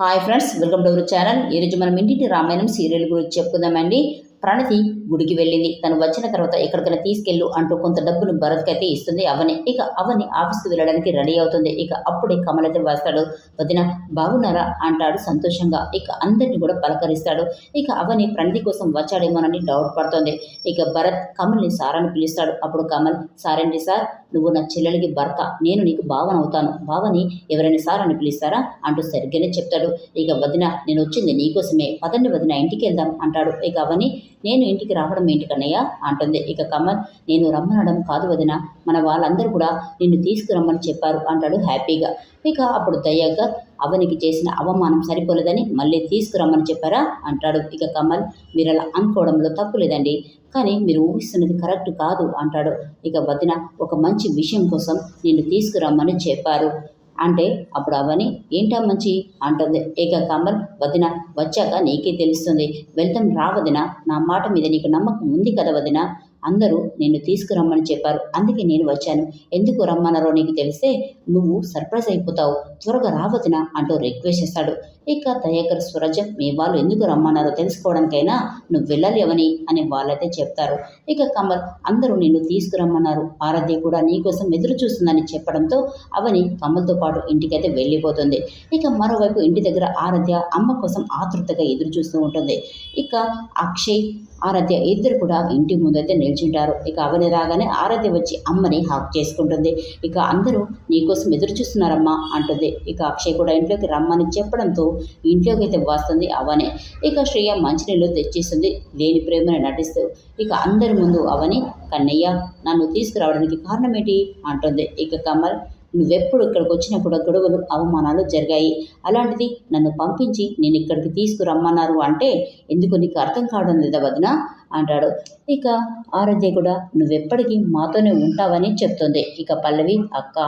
Hi friends welcome to our channel ఈరోజు మనం ఇంటింటి రామాయణం సీరియల్ గురించి చెప్పుకుందామండి. ప్రణతి గుడికి వెళ్ళింది. తను వచ్చిన తర్వాత ఎక్కడికైనా తీసుకెళ్ళు అంటూ కొంత డబ్బును భరత్కి అయితే ఇస్తుంది. అవని ఇక అవని ఆఫీస్కి వెళ్ళడానికి రెడీ అవుతుంది. ఇక అప్పుడే కమల్ అయితే వస్తాడు. వదిన బాగున్నారా? అంటాడు సంతోషంగా. ఇక అందరిని కూడా పలకరిస్తాడు. ఇక అవని ప్రణతి కోసం వచ్చాడేమోనని డౌట్ పడుతుంది. ఇక భరత్ కమల్ని సార్ అని పిలుస్తాడు. అప్పుడు కమల్ సారండి సార్ నువ్వు నా చెల్లెలికి భర్త. నేను నీకు భావన అవుతాను. భావని ఎవరైనా సార్ అని పిలుస్తారా? అంటూ సరిగ్గానే చెప్తాడు. ఇక వదిన నేను వచ్చింది నీకోసమే. పదండి వదిన ఇంటికి వెళ్దాం అంటాడు. ఇక అవని నేను ఇంటికి రావడం ఏంటి కన్నయ్య? అంటుంది. ఇక కమల్ నేను రమ్మనడం కాదు వదిన. మన వాళ్ళందరూ కూడా నిన్ను తీసుకురమ్మని చెప్పారు అంటాడు హ్యాపీగా. ఇక అప్పుడు దయ్యాక అవనికి చేసిన అవమానం సరిపోలేదని మళ్ళీ తీసుకురమ్మని చెప్పారా? అంటాడు. ఇక కమల్ మీరు అలా అనుకోవడంలో తప్పు లేదండి. కానీ మీరు ఊహిస్తున్నది కరెక్ట్ కాదు అంటాడు. ఇక వదిన ఒక మంచి విషయం కోసం నిన్ను తీసుకురమ్మని చెప్పారు. అంటే అప్పుడు అవని ఏంటా మంచి? అంటుంది. ఇక కమల్ వదిన వచ్చాక నీకే తెలుస్తుంది. వెళ్తాం రా వదిన నా మాట మీద నీకు నమ్మకం ఉంది కదా వదిన? అందరూ నిన్ను తీసుకురమ్మని చెప్పారు. అందుకే నేను వచ్చాను. ఎందుకు రమ్మన్నారో నీకు తెలిస్తే నువ్వు సర్ప్రైజ్ అయిపోతావు. త్వరగా రావదిన అంటూ రిక్వెస్ట్ చేస్తాడు. ఇక దయాకర్ స్వరజ మీ వాళ్ళు ఎందుకు రమ్మన్నారో తెలుసుకోవడానికైనా నువ్వు వెళ్ళాలి అవని అని వాళ్ళైతే చెప్తారు. ఇక కమల్ అందరూ నిన్ను తీసుకురమ్మన్నారు. ఆరాధ్య కూడా నీకోసం ఎదురు చూస్తుందని చెప్పడంతో అవని కమల్తో పాటు ఇంటికైతే వెళ్ళిపోతుంది. ఇక మరోవైపు ఇంటి దగ్గర ఆరాధ్య అమ్మ కోసం ఆతృతగా ఎదురు చూస్తూ ఉంటుంది. ఇక అక్షయ్ ఆరాధ్య ఇద్దరు కూడా ఇంటి ముందైతే నిల్చుంటారు ఇక అవని రాగానే ఆరాధ్య వచ్చి అమ్మని హాక్ చేసుకుంటుంది. ఇక అందరూ నీకోసం ఎదురు చూస్తున్నారమ్మా అంటుంది. ఇక అక్షయ్ కూడా ఇంట్లోకి రమ్మని చెప్పడంతో ఇంట్లోకి అయితే వస్తుంది అవనే. ఇక శ్రేయ మంచినీళ్ళు తెచ్చేస్తుంది. లేని ప్రేమని నటిస్తూ ఇక అందరి ముందు అవని కన్నయ్య నన్ను తీసుకురావడానికి కారణం ఏంటి? అంటుంది. ఇక కమల్ నువ్వెప్పుడు ఇక్కడికి వచ్చినప్పుడు గొడవలు అవమానాలు జరిగాయి. అలాంటిది నన్ను పంపించి నేను ఇక్కడికి తీసుకురమ్మన్నారు అంటే ఎందుకు నీకు అర్థం కావడం లేదా వదిన? అంటాడు. ఇక ఆరాధ్య కూడా నువ్వెప్పటికీ మాతోనే ఉంటావని చెప్తుంది. ఇక పల్లవి అక్క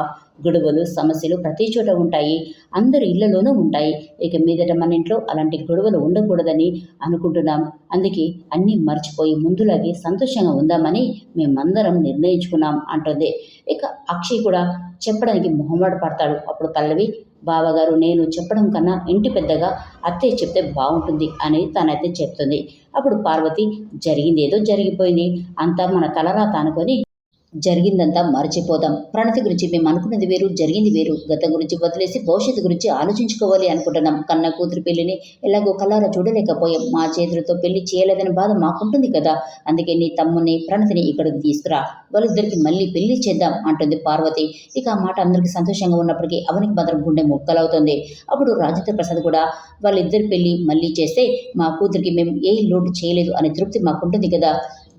గొడవలు సమస్యలు ప్రతి చోట ఉంటాయి. అందరి ఇళ్ళలోనూ ఉంటాయి. ఇక మీదట మన ఇంట్లో అలాంటి గొడవలు ఉండకూడదని అనుకుంటున్నాం. అందుకే అన్నీ మర్చిపోయి ముందులాగే సంతోషంగా ఉందామని మేమందరం నిర్ణయించుకున్నాం అంటుంది. ఇక అక్షయ్ కూడా చెప్పడానికి మొహమాట పడతాడు. అప్పుడు పల్లవి బావగారు నేను చెప్పడం కన్నా ఇంటి పెద్దగా అత్తయ్య చెప్తే బాగుంటుంది అని తనైతే చెప్తుంది. అప్పుడు పార్వతి జరిగింది ఏదో జరిగిపోయింది. అంతా మన తలరా తానుకొని జరిగిందంతా మర్చిపోదాం. ప్రణతి గురించి మేము అనుకున్నది వేరు జరిగింది వేరు. గతం గురించి వదిలేసి భవిష్యత్తు గురించి ఆలోచించుకోవాలి అనుకుంటున్నాం. కన్న కూతురు పెళ్ళిని ఎలాగో కలారా చూడలేకపోయాం. మా చేతులతో పెళ్ళి చేయలేదని బాధ మాకుంటుంది కదా. అందుకే నీ తమ్ముని ప్రణతిని ఇక్కడికి తీసుకురా. వాళ్ళిద్దరికి మళ్ళీ పెళ్ళి చేద్దాం అంటుంది పార్వతి. ఇక ఆ మాట అందరికీ సంతోషంగా ఉన్నప్పటికీ అవనికి మాత్రం గుండె ముక్కలవుతుంది. అప్పుడు రాజేంద్ర ప్రసాద్ కూడా వాళ్ళిద్దరి పెళ్ళి మళ్ళీ చేస్తే మా కూతురికి మేము ఏ లోటు చేయలేదు అనే తృప్తి మాకుంటుంది కదా.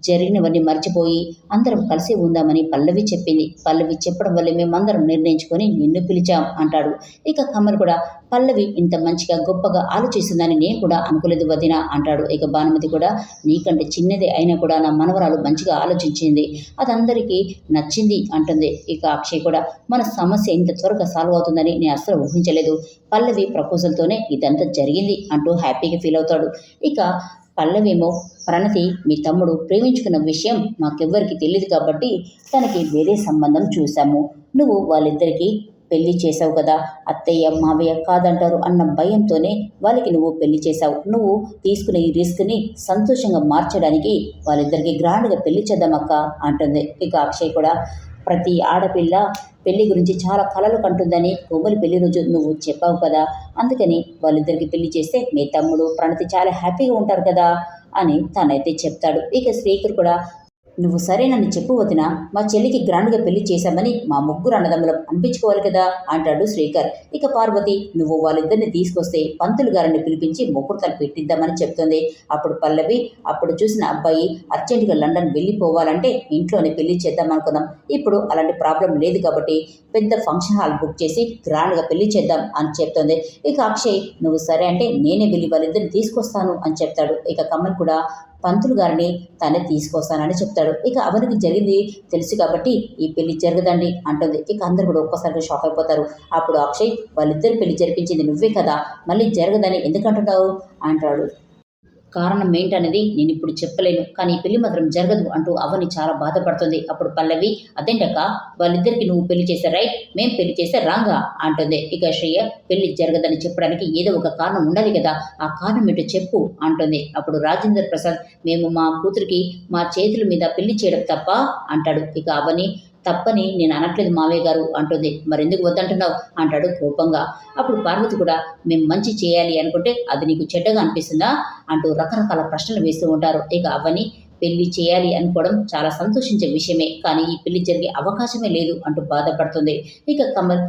జరిగినవన్నీ మర్చిపోయి అందరం కలిసి ఉందామని పల్లవి చెప్పింది. పల్లవి చెప్పడం వల్ల మేమందరం నిర్ణయించుకొని నిన్ను పిలిచాం అంటాడు. ఇక కమల్ కూడా పల్లవి ఇంత మంచిగా గొప్పగా ఆలోచిస్తుందని నేను కూడా అనుకోలేదు వదిన అంటాడు. ఇక భానుమతి కూడా నీకంటే చిన్నది అయినా కూడా నా మనవరాలు మంచిగా ఆలోచించింది. అదందరికీ నచ్చింది అంటుంది. ఇక అక్షయ్ కూడా మన సమస్య ఇంత త్వరగా సాల్వ్ అవుతుందని నేను అస్సలు ఊహించలేదు. పల్లవి ప్రపోజల్తోనే ఇదంతా జరిగింది అంటూ హ్యాపీగా ఫీల్ అవుతాడు. ఇక పల్లవేమో ప్రణతి మీ తమ్ముడు ప్రేమించుకున్న విషయం మాకెవ్వరికి తెలియదు కాబట్టి తనకి వేరే సంబంధం చూశాము. నువ్వు వాళ్ళిద్దరికీ పెళ్ళి చేసావు కదా. అత్తయ్య మావయ్య కాదంటారు అన్న భయంతోనే వాళ్ళకి నువ్వు పెళ్ళి చేశావు. నువ్వు తీసుకునే ఈ రిస్క్ని సంతోషంగా మార్చడానికి వాళ్ళిద్దరికి గ్రాండ్గా పెళ్ళి చేద్దామక్క అంటుంది. ఇక అక్షయ్ కూడా ప్రతి ఆడపిల్ల పెళ్ళి గురించి చాలా కలలు కంటుందని కోమలి పెళ్ళి రోజు నువ్వు చెప్పావు కదా. అందుకని వాళ్ళిద్దరికి పెళ్ళి చేస్తే మీ తమ్ముడు ప్రణతి చాలా హ్యాపీగా ఉంటారు కదా అని తనైతే చెప్తాడు. ఇక శ్రీకర్ కూడా నువ్వు సరేనని చెప్పు వదిన. మా చెల్లికి గ్రాండ్గా పెళ్ళి చేశామని మా ముగ్గురు అన్నదమ్ములం అనిపించుకోవాలి కదా అంటాడు శ్రీకర్. ఇక పార్వతి నువ్వు వాళ్ళిద్దరిని తీసుకొస్తే పంతులు గారిని పిలిపించి ముహూర్తాలు పెట్టిద్దామని చెప్తుంది. అప్పుడు పల్లవి అప్పుడు చూసిన అబ్బాయి అర్జెంటుగా లండన్ వెళ్ళిపోవాలంటే ఇంట్లోనే పెళ్ళి చేద్దామనుకున్నాం. ఇప్పుడు అలాంటి ప్రాబ్లం లేదు కాబట్టి పెద్ద ఫంక్షన్ హాల్ బుక్ చేసి గ్రాండ్గా పెళ్ళి చేద్దాం అని చెప్తుంది. ఇక అక్షయ్ నువ్వు సరే అంటే నేనే వెళ్ళి వాళ్ళిద్దరిని తీసుకొస్తాను అని చెప్తాడు. ఇక కమల్ కూడా పంతులు గారిని తనే తీసుకొస్తానని చెప్తాడు. ఇక అవనికి జరిగింది తెలుసు కాబట్టి ఈ పెళ్ళి జరగదండి అంటుంది. ఇక అందరు కూడా ఒక్కసారిగా షాక్ అయిపోతారు. అప్పుడు అక్షయ్ వాళ్ళిద్దరు పెళ్ళి జరిపించింది నువ్వే కదా మళ్ళీ జరగదని ఎందుకంటున్నావు అంటాడు. కారణం ఏంటనేది నేను ఇప్పుడు చెప్పలేను. కానీ పెళ్ళి మాత్రం జరగదు అంటూ అవని చాలా బాధపడుతుంది. అప్పుడు పల్లవి అదేంటక్క? వాళ్ళిద్దరికి నువ్వు పెళ్ళి చేస్తే రైట్ మేం పెళ్ళి చేస్తే రాంగా అంటుంది. ఇక శ్రేయ పెళ్ళి జరగదని చెప్పడానికి ఏదో ఒక కారణం ఉండాలి కదా. ఆ కారణం ఏంటో చెప్పు అంటుంది. అప్పుడు రాజేంద్ర ప్రసాద్ మేము మా కూతురికి మా చేతుల మీద పెళ్ళి చేయడం తప్ప అంటాడు. ఇక అవని తప్పని నేను అనట్లేదు మావయ్య గారు అంటుంది. మరెందుకు వద్దంటున్నావు? అంటాడు కోపంగా. అప్పుడు పార్వతి కూడా మేము మంచి చేయాలి అనుకుంటే అది నీకు చెడ్డగా అనిపిస్తుందా? అంటూ రకరకాల ప్రశ్నలు వేస్తూ ఉంటారు. ఇక అవన్నీ పెళ్ళి చేయాలి అనుకోవడం చాలా సంతోషించే విషయమే. కానీ ఈ పెళ్ళి జరిగే అవకాశమే లేదు అంటూ బాధపడుతుంది. ఇక కమల్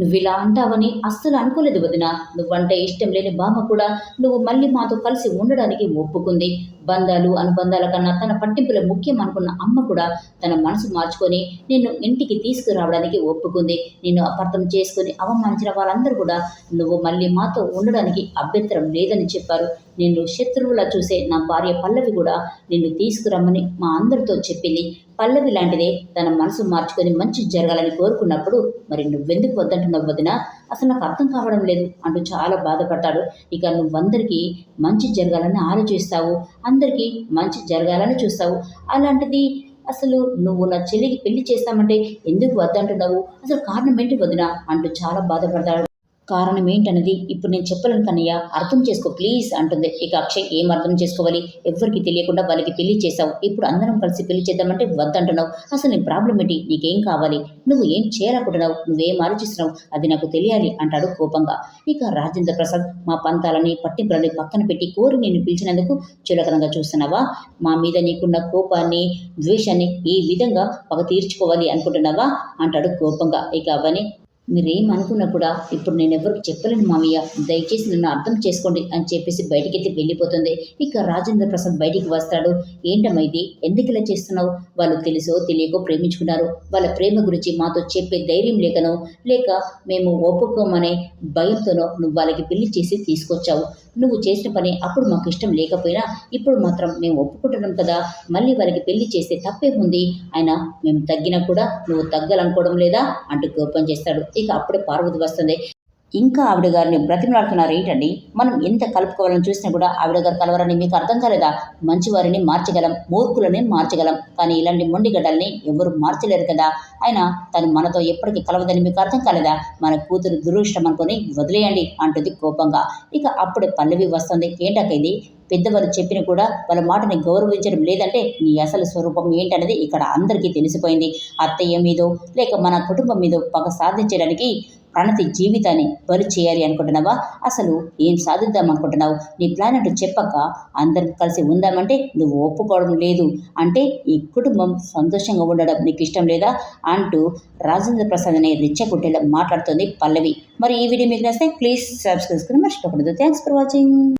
నువ్వు ఇలా అంటావని అస్సలు అనుకోలేదు వదిన. నువ్వంటే ఇష్టం లేని బామ్మ కూడా నువ్వు మళ్ళీ మాతో కలిసి ఉండడానికి ఒప్పుకుంది. బంధాలు అనుబంధాల కన్నా తన పట్టింపుల ముఖ్యం అనుకున్న అమ్మ కూడా తన మనసు మార్చుకొని నిన్ను ఇంటికి తీసుకురావడానికి ఒప్పుకుంది. నిన్ను అపార్థం చేసుకుని అవమానించిన వాళ్ళందరూ కూడా నువ్వు మళ్ళీ మాతో ఉండడానికి అభ్యంతరం లేదని చెప్పారు. నిన్ను శత్రువులా చూసే నా భార్య పల్లవి కూడా నిన్ను తీసుకురమ్మని మా అందరితో చెప్పింది. పల్లవి లాంటిదే తన మనసు మార్చుకొని మంచి జరగాలని కోరుకున్నప్పుడు మరి నువ్వెందుకు వద్దంటున్నావు వదిన? అసలు నాకు అర్థం కావడం లేదు అంటూ చాలా బాధపడ్డాడు. ఇక నువ్వందరికీ మంచి జరగాలని ఆలోచిస్తావు అందరికీ మంచి జరగాలని చూస్తావు. అలాంటిది అసలు నువ్వు నా చెల్లికి పెళ్ళి చేస్తామంటే ఎందుకు వద్దంటున్నావు? అసలు కారణం ఏంటి వదిన? అంటూ చాలా బాధపడతాడు కారణం ఏంటన్నది ఇప్పుడు నేను చెప్పలేను కన్నయ్య. అర్థం చేసుకో ప్లీజ్ అంటుంది. ఇక అక్షయ్ ఏం అర్థం చేసుకోవాలి? ఎవ్వరికి తెలియకుండా వాళ్ళకి పెళ్ళి చేసావు ఇప్పుడు అందరం కలిసి పెళ్ళి చేద్దామంటే వద్దంటున్నావు. అసలు నీ ప్రాబ్లం ఏంటి? నీకేం కావాలి? నువ్వు ఏం చేయాలనుకుంటున్నావు? నువ్వేం ఆలోచిస్తున్నావు? అది నాకు తెలియాలి అంటాడు కోపంగా. ఇక రాజేంద్ర ప్రసాద్ మా పంతాలని పట్టింపులని పక్కన పెట్టి కోరి నేను పిలిచినందుకు చులకనంగా చూస్తున్నావా? మా మీద నీకున్న కోపాన్ని ద్వేషాన్ని ఈ విధంగా పగ తీర్చుకోవాలి అనుకుంటున్నావా? అంటాడు కోపంగా. ఇక అవని మీరేమనుకున్నా కూడా ఇప్పుడు నేను ఎవరికి చెప్పలేను మామయ్య. దయచేసి నన్ను అర్థం చేసుకోండి అని చెప్పేసి బయటికి వెళ్ళిపోతుంది. ఇక రాజేంద్ర ప్రసాద్ బయటికి వస్తాడు. ఏంటమ్మా ఇది? ఎందుకు ఇలా చేస్తున్నావు? వాళ్ళు తెలుసో తెలియకో ప్రేమించుకున్నారు వాళ్ళ ప్రేమ గురించి మాతో చెప్పే ధైర్యం లేకనో లేక మేము ఒప్పుకోమనే భయంతోనో నువ్వు వాళ్ళకి పెళ్ళి చేసి తీసుకొచ్చావు. నువ్వు చేసిన పని అప్పుడు మాకు ఇష్టం లేకపోయినా ఇప్పుడు మాత్రం మేము ఒప్పుకుంటున్నాం కదా. మళ్ళీ వాళ్ళకి పెళ్ళి చేస్తే తప్పేముంది? అయినా మేము తగ్గినా కూడా నువ్వు తగ్గాలనుకోవడం లేదా? అంటూ కోపం చేస్తాడు. ఇక అప్పుడే పార్వతి వస్తుంది. ఇంకా ఆవిడ గారిని బ్రతిమలాడుతున్నారు ఏంటండి? మనం ఎంత కలుపుకోవాలని చూసినా కూడా ఆవిడ గారు కలవరని మీకు అర్థం కాలేదా? మంచివారిని మార్చగలం మూర్ఖులని మార్చగలం. కానీ ఇలాంటి మొండిగడ్డల్ని ఎవరు మార్చలేరు కదా? అయినా తను మనతో ఎప్పటికీ కలవదని మీకు అర్థం కాలేదా? మన కూతురు దురదృష్టం అనుకొని వదిలేయండి అంటుంది కోపంగా. ఇక అప్పుడే పల్లవి వస్తుంది. ఏంటక్క ఇది? పెద్దవారు చెప్పిన కూడా వాళ్ళ మాటని గౌరవించడం లేదంటే నీ అసలు స్వరూపం ఏంటనేది ఇక్కడ అందరికీ తెలిసిపోయింది. అత్తయ్య మీదో లేక మన కుటుంబం మీదో పగ సాధించడానికి ప్రణతి జీవితాన్ని బరి చేయాలి అనుకుంటున్నావా? అసలు ఏం సాధిద్దాం అనుకుంటున్నావు? నీ ప్లాన్ అంటూ చెప్పక అందరం కలిసి ఉందామంటే నువ్వు ఒప్పుకోవడం లేదు. అంటే ఈ కుటుంబం సంతోషంగా ఉండడం నీకు ఇష్టం లేదా? అంటూ రాజేంద్ర ప్రసాద్ అనే రిచ్చకుట్టేలా మాట్లాడుతుంది పల్లవి. మరి ఈ వీడియో మీకు నచ్చితే ప్లీజ్ సబ్స్క్రైబ్ చేసుకుని మర్చిపోకూడదు. Thanks for watching